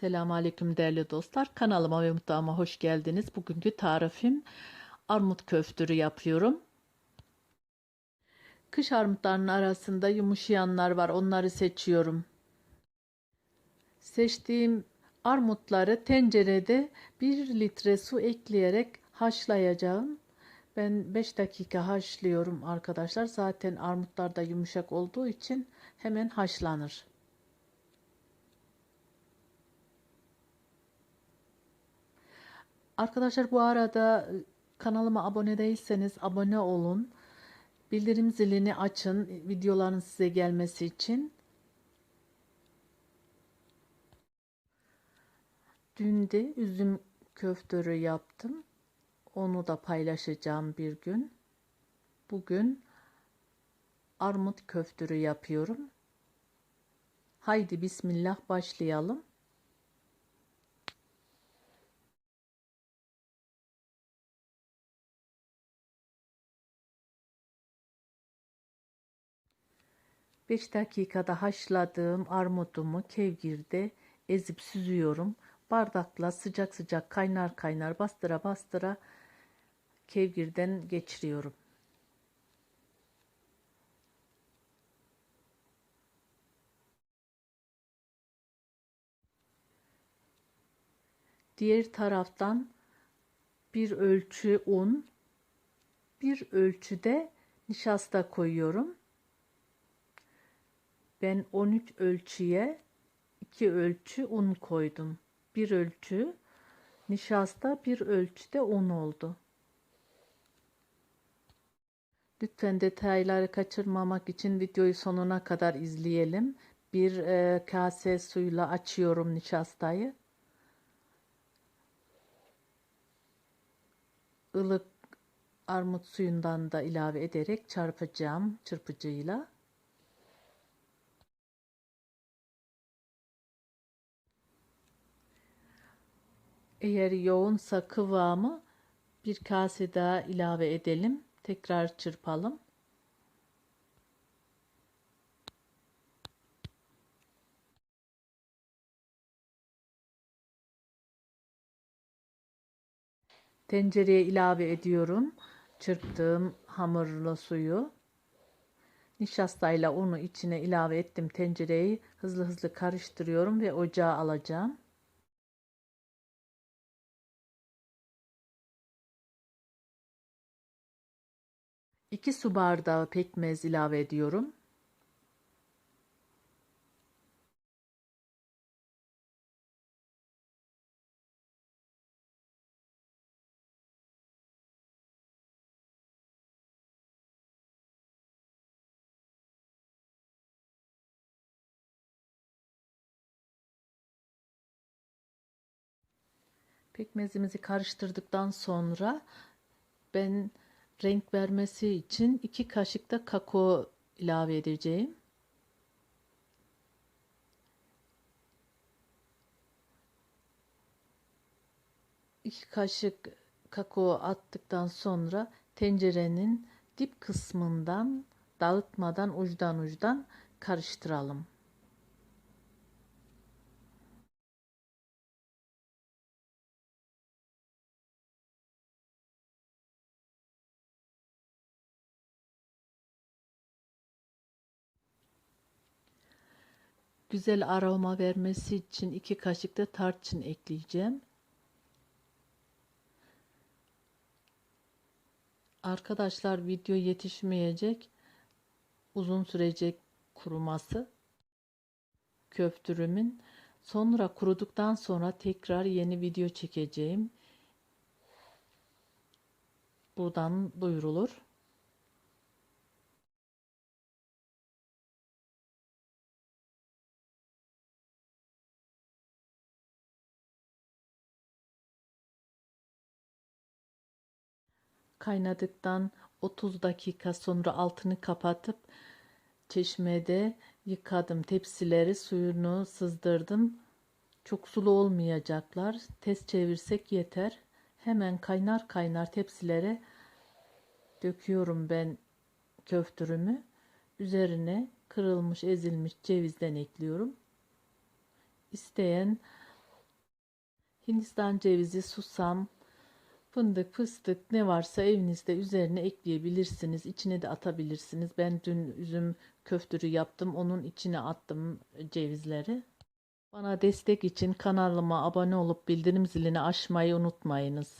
Selamun Aleyküm değerli dostlar. Kanalıma ve mutfağıma hoş geldiniz. Bugünkü tarifim armut köftürü yapıyorum. Kış armutlarının arasında yumuşayanlar var. Onları seçiyorum. Seçtiğim armutları tencerede 1 litre su ekleyerek haşlayacağım. Ben 5 dakika haşlıyorum arkadaşlar. Zaten armutlar da yumuşak olduğu için hemen haşlanır. Arkadaşlar bu arada e, kanalıma abone değilseniz abone olun. Bildirim zilini açın videoların size gelmesi için. Dün de üzüm köftörü yaptım. Onu da paylaşacağım bir gün. Bugün armut köftürü yapıyorum. Haydi bismillah başlayalım. Beş dakikada haşladığım armudumu kevgirde ezip süzüyorum. Bardakla sıcak sıcak kaynar kaynar bastıra bastıra kevgirden geçiriyorum. Diğer taraftan bir ölçü un, bir ölçüde nişasta koyuyorum. Ben 13 ölçüye 2 ölçü un koydum. Bir ölçü nişasta, bir ölçüde un oldu. Lütfen detayları kaçırmamak için videoyu sonuna kadar izleyelim. Bir e, kase suyla açıyorum nişastayı. ılık armut suyundan da ilave ederek çarpacağım çırpıcıyla. Eğer yoğunsa kıvamı bir kase daha ilave edelim. Tekrar çırpalım. Tencereye ilave ediyorum. Çırptığım hamurlu suyu. Nişastayla unu içine ilave ettim tencereyi. Hızlı hızlı karıştırıyorum ve ocağa alacağım. İki su bardağı pekmez ilave ediyorum. Pekmezimizi karıştırdıktan sonra ben renk vermesi için iki kaşık da kakao ilave edeceğim. İki kaşık kakao attıktan sonra tencerenin dip kısmından dağıtmadan ucdan ucdan karıştıralım. Güzel aroma vermesi için iki kaşık da tarçın ekleyeceğim. Arkadaşlar video yetişmeyecek. Uzun sürecek kuruması köftürümün. Sonra kuruduktan sonra tekrar yeni video çekeceğim. Buradan duyurulur. Kaynadıktan 30 dakika sonra altını kapatıp çeşmede yıkadım. Tepsileri suyunu sızdırdım. Çok sulu olmayacaklar. Test çevirsek yeter. Hemen kaynar kaynar tepsilere döküyorum ben köftürümü. Üzerine kırılmış ezilmiş cevizden ekliyorum. İsteyen Hindistan cevizi, susam, fındık, fıstık ne varsa evinizde üzerine ekleyebilirsiniz. İçine de atabilirsiniz. Ben dün üzüm köftürü yaptım. Onun içine attım cevizleri. Bana destek için kanalıma abone olup bildirim zilini açmayı unutmayınız.